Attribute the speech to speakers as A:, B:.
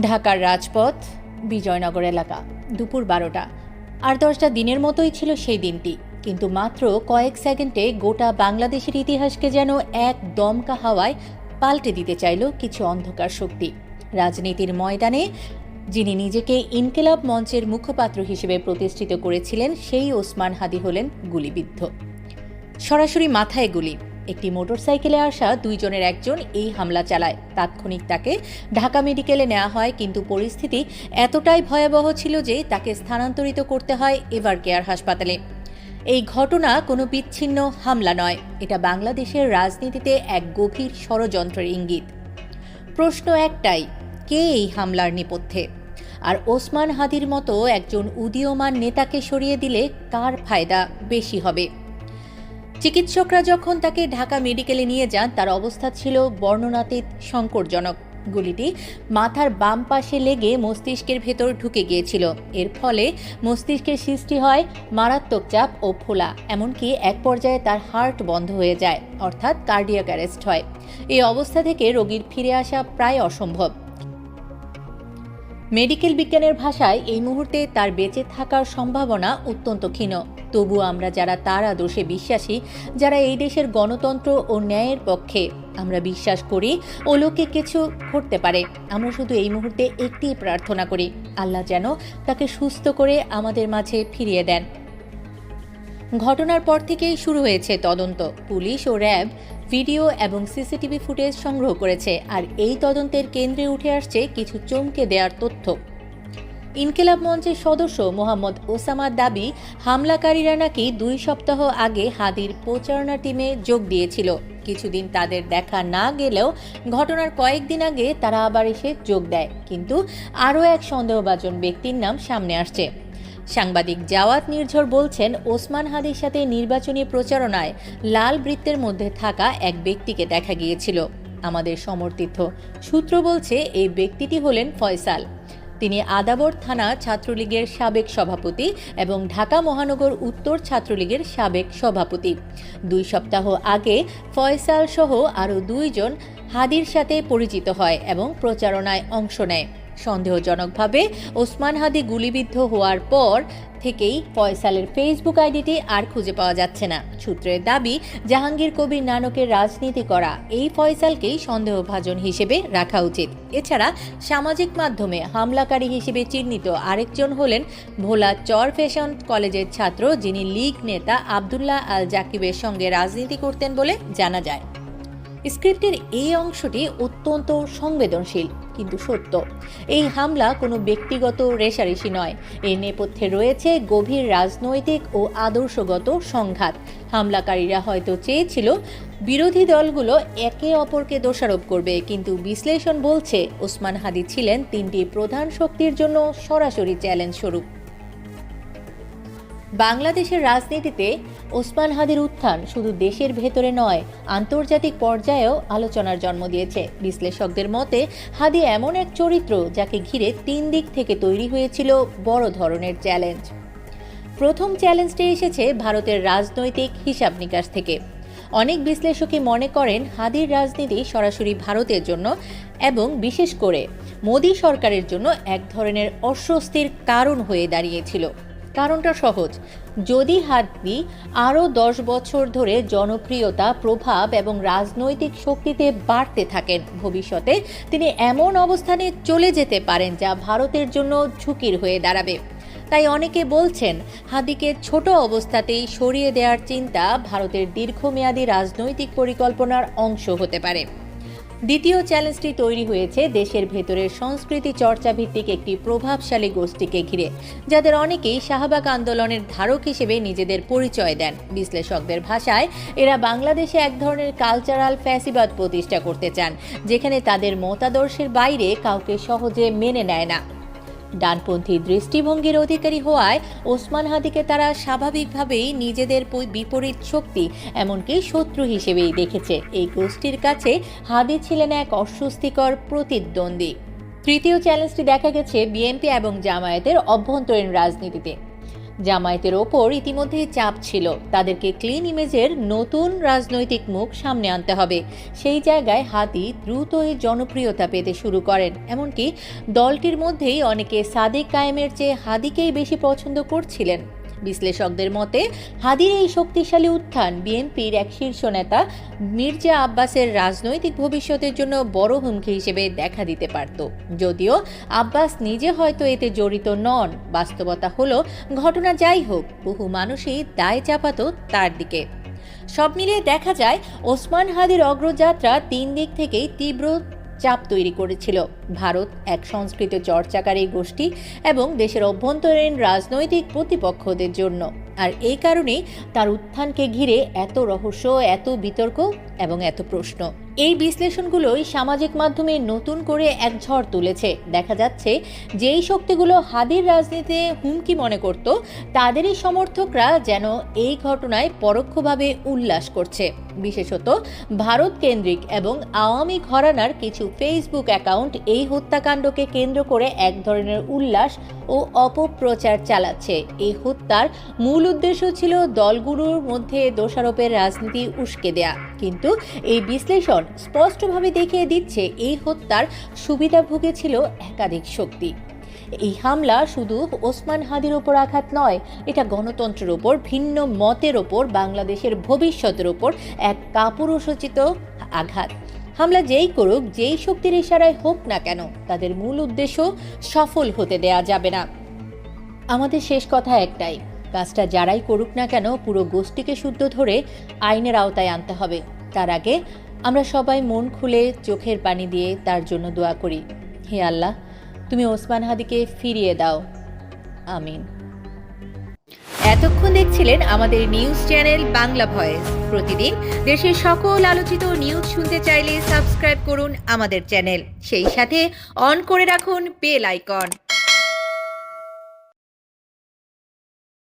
A: ঢাকার রাজপথ, বিজয়নগর এলাকা, দুপুর বারোটা। আর দশটা দিনের মতোই ছিল সেই দিনটি। কিন্তু মাত্র কয়েক সেকেন্ডে গোটা বাংলাদেশের ইতিহাসকে যেন এক দমকা হাওয়ায় পাল্টে দিতে চাইল কিছু অন্ধকার শক্তি। রাজনীতির ময়দানে, যিনি নিজেকে ইনকেলাব মঞ্চের মুখপাত্র হিসেবে প্রতিষ্ঠিত করেছিলেন, সেই ওসমান হাদি হলেন গুলিবিদ্ধ। সরাসরি মাথায় গুলি। একটি মোটরসাইকেলে আসা দুইজনের একজন এই হামলা চালায়। তাৎক্ষণিক তাকে ঢাকা মেডিকেলে নেওয়া হয়, কিন্তু পরিস্থিতি এতটাই ভয়াবহ ছিল যে তাকে স্থানান্তরিত করতে হয় এভার কেয়ার হাসপাতালে। এই ঘটনা কোনো বিচ্ছিন্ন হামলা নয়, এটা বাংলাদেশের রাজনীতিতে এক গভীর ষড়যন্ত্রের ইঙ্গিত। প্রশ্ন একটাই, কে এই হামলার নেপথ্যে? আর ওসমান হাদির মতো একজন উদীয়মান নেতাকে সরিয়ে দিলে কার ফায়দা বেশি হবে? চিকিৎসকরা যখন তাকে ঢাকা মেডিকেলে নিয়ে যান, তার অবস্থা ছিল বর্ণনাতীত, সংকটজনক। গুলিটি মাথার বাম পাশে লেগে মস্তিষ্কের ভেতর ঢুকে গিয়েছিল। এর ফলে মস্তিষ্কের সৃষ্টি হয় মারাত্মক চাপ ও ফোলা, এমনকি এক পর্যায়ে তার হার্ট বন্ধ হয়ে যায়, অর্থাৎ কার্ডিয়াক অ্যারেস্ট হয়। এই অবস্থা থেকে রোগীর ফিরে আসা প্রায় অসম্ভব। মেডিকেল বিজ্ঞানের ভাষায় এই মুহূর্তে তার বেঁচে থাকার সম্ভাবনা অত্যন্ত ক্ষীণ। তবু আমরা যারা তার আদর্শে বিশ্বাসী, যারা এই দেশের গণতন্ত্র ও ন্যায়ের পক্ষে, আমরা বিশ্বাস করি ও লোকে কিছু ঘটতে পারে। আমরা শুধু এই মুহূর্তে একটি প্রার্থনা করি, আল্লাহ যেন তাকে সুস্থ করে আমাদের মাঝে ফিরিয়ে দেন। ঘটনার পর থেকেই শুরু হয়েছে তদন্ত। পুলিশ ও র্যাব ভিডিও এবং সিসিটিভি ফুটেজ সংগ্রহ করেছে আর এই তদন্তের কেন্দ্রে উঠে আসছে কিছু চমকে দেওয়ার তথ্য। ইনকেলাব মঞ্চের সদস্য মোহাম্মদ ওসামার দাবি, হামলাকারীরা নাকি দুই সপ্তাহ আগে হাদির প্রচারণা টিমে যোগ দিয়েছিল। কিছুদিন তাদের দেখা না গেলেও ঘটনার কয়েকদিন আগে তারা আবার এসে যোগ দেয়। কিন্তু আরও এক সন্দেহভাজন ব্যক্তির নাম সামনে আসছে। সাংবাদিক জাওয়াত নির্ঝর বলছেন, ওসমান হাদির সাথে নির্বাচনী প্রচারণায় লাল বৃত্তের মধ্যে থাকা এক ব্যক্তিকে দেখা গিয়েছিল। আমাদের সমর্থিত সূত্র বলছে, এই ব্যক্তিটি হলেন ফয়সাল। তিনি আদাবর থানা ছাত্রলীগের সাবেক সভাপতি এবং ঢাকা মহানগর উত্তর ছাত্রলীগের সাবেক সভাপতি। দুই সপ্তাহ আগে ফয়সাল সহ আরও দুইজন হাদির সাথে পরিচিত হয় এবং প্রচারণায় অংশ নেয়। সন্দেহজনকভাবে ওসমান হাদি গুলিবিদ্ধ হওয়ার পর থেকেই ফয়সালের ফেসবুক আইডিটি আর খুঁজে পাওয়া যাচ্ছে না। সূত্রের দাবি, জাহাঙ্গীর কবির নানকের রাজনীতি করা এই ফয়সালকেই সন্দেহভাজন হিসেবে রাখা উচিত। এছাড়া সামাজিক মাধ্যমে হামলাকারী হিসেবে চিহ্নিত আরেকজন হলেন ভোলা চর ফ্যাশন কলেজের ছাত্র যিনি লীগ নেতা আবদুল্লাহ আল জাকিবের সঙ্গে রাজনীতি করতেন বলে জানা যায়। স্ক্রিপ্টের এই অংশটি অত্যন্ত সংবেদনশীল, কিন্তু সত্য। এই হামলা কোনো ব্যক্তিগত রেশারেশি নয়। এর নেপথ্যে রয়েছে গভীর রাজনৈতিক ও আদর্শগত সংঘাত। হামলাকারীরা হয়তো চেয়েছিল বিরোধী দলগুলো একে অপরকে দোষারোপ করবে, কিন্তু বিশ্লেষণ বলছে ওসমান হাদি ছিলেন তিনটি প্রধান শক্তির জন্য সরাসরি চ্যালেঞ্জ স্বরূপ। বাংলাদেশের রাজনীতিতে ওসমান হাদির উত্থান শুধু দেশের ভেতরে নয়, আন্তর্জাতিক পর্যায়েও আলোচনার জন্ম দিয়েছে। বিশ্লেষকদের মতে, হাদি এমন এক চরিত্র যাকে ঘিরে তিন দিক থেকে তৈরি হয়েছিল বড় ধরনের চ্যালেঞ্জ। প্রথম চ্যালেঞ্জটি এসেছে ভারতের রাজনৈতিক হিসাব নিকাশ থেকে। অনেক বিশ্লেষকই মনে করেন, হাদির রাজনীতি সরাসরি ভারতের জন্য এবং বিশেষ করে মোদী সরকারের জন্য এক ধরনের অস্বস্তির কারণ হয়ে দাঁড়িয়েছিল। কারণটা সহজ। যদি হাদি আরও দশ বছর ধরে জনপ্রিয়তা, প্রভাব এবং রাজনৈতিক শক্তিতে বাড়তে থাকেন, ভবিষ্যতে তিনি এমন অবস্থানে চলে যেতে পারেন যা ভারতের জন্য ঝুঁকির হয়ে দাঁড়াবে। তাই অনেকে বলছেন হাদিকে ছোট অবস্থাতেই সরিয়ে দেওয়ার চিন্তা ভারতের দীর্ঘমেয়াদী রাজনৈতিক পরিকল্পনার অংশ হতে পারে। দ্বিতীয় চ্যালেঞ্জটি তৈরি হয়েছে দেশের ভেতরের সংস্কৃতি চর্চা ভিত্তিক একটি প্রভাবশালী গোষ্ঠীকে ঘিরে, যাদের অনেকেই শাহবাগ আন্দোলনের ধারক হিসেবে নিজেদের পরিচয় দেন। বিশ্লেষকদের ভাষায়, এরা বাংলাদেশে এক ধরনের কালচারাল ফ্যাসিবাদ প্রতিষ্ঠা করতে চান, যেখানে তাদের মতাদর্শের বাইরে কাউকে সহজে মেনে নেয় না। ডানপন্থী দৃষ্টিভঙ্গির অধিকারী হওয়ায় ওসমান হাদিকে তারা স্বাভাবিকভাবেই নিজেদের বিপরীত শক্তি, এমনকি শত্রু হিসেবেই দেখেছে। এই গোষ্ঠীর কাছে হাদি ছিলেন এক অস্বস্তিকর প্রতিদ্বন্দ্বী। তৃতীয় চ্যালেঞ্জটি দেখা গেছে বিএনপি এবং জামায়াতের অভ্যন্তরীণ রাজনীতিতে। জামায়াতের ওপর ইতিমধ্যে চাপ ছিল। তাদেরকে ক্লিন ইমেজের নতুন রাজনৈতিক মুখ সামনে আনতে হবে। সেই জায়গায় হাতি দ্রুতই জনপ্রিয়তা পেতে শুরু করেন। এমনকি দলটির মধ্যেই অনেকে সাদেক কায়েমের চেয়ে হাদিকেই বেশি পছন্দ করছিলেন। বিশ্লেষকদের মতে, হাদির এই শক্তিশালী উত্থান বিএনপির এক শীর্ষ নেতা মির্জা আব্বাসের রাজনৈতিক ভবিষ্যতের জন্য বড় হুমকি হিসেবে দেখা দিতে পারত। যদিও আব্বাস নিজে হয়তো এতে জড়িত নন। বাস্তবতা হলো, ঘটনা যাই হোক, বহু মানুষই দায় চাপাতো তার দিকে। সব মিলিয়ে দেখা যায়, ওসমান হাদির অগ্রযাত্রা তিন দিক থেকেই তীব্র চাপ তৈরি করেছিল। ভারত এক সংস্কৃত চর্চাকারী গোষ্ঠী এবং দেশের অভ্যন্তরীণ রাজনৈতিক প্রতিপক্ষদের জন্য। আর এই কারণেই তার উত্থানকে ঘিরে এত রহস্য, এত বিতর্ক এবং এত প্রশ্ন। এই বিশ্লেষণগুলোই সামাজিক মাধ্যমে নতুন করে এক ঝড় তুলেছে। দেখা যাচ্ছে, যেই শক্তিগুলো হাদির রাজনীতিতে হুমকি মনে করত, তাদেরই সমর্থকরা যেন এই ঘটনায় পরোক্ষভাবে উল্লাস করছে। বিশেষত ভারত কেন্দ্রিক এবং আওয়ামী ঘরানার কিছু ফেসবুক অ্যাকাউন্ট এই হত্যাকাণ্ডকে কেন্দ্র করে এক ধরনের উল্লাস ও অপপ্রচার চালাচ্ছে। এই হত্যার মূল উদ্দেশ্য ছিল দলগুলোর মধ্যে দোষারোপের রাজনীতি উস্কে দেয়া। কিন্তু এই বিশ্লেষণ স্পষ্টভাবে দেখিয়ে দিচ্ছে এই হত্যার সুবিধাভোগী ছিল একাধিক শক্তি। এই হামলা শুধু ওসমান হাদির ওপর আঘাত নয়, এটা গণতন্ত্রের ওপর, ভিন্ন মতের ওপর, বাংলাদেশের ভবিষ্যতের ওপর এক কাপুরুষোচিত আঘাত। হামলা যেই করুক, যেই শক্তির ইশারায় হোক না কেন, তাদের মূল উদ্দেশ্য সফল হতে দেয়া যাবে না। আমাদের শেষ কথা একটাই কাজটা যারাই করুক না কেন, পুরো গোষ্ঠীকে শুদ্ধ ধরে আইনের আওতায় আনতে হবে। তার আগে আমরা সবাই মন খুলে চোখের পানি দিয়ে তার জন্য দোয়া করি। হে আল্লাহ, তুমি ওসমান হাদিকে ফিরিয়ে দাও। আমিন। এতক্ষণ দেখছিলেন আমাদের নিউজ চ্যানেল বাংলা ভয়েস। প্রতিদিন দেশের সকল আলোচিত নিউজ শুনতে চাইলে সাবস্ক্রাইব করুন আমাদের চ্যানেল। সেই সাথে অন করে রাখুন বেল আইকন।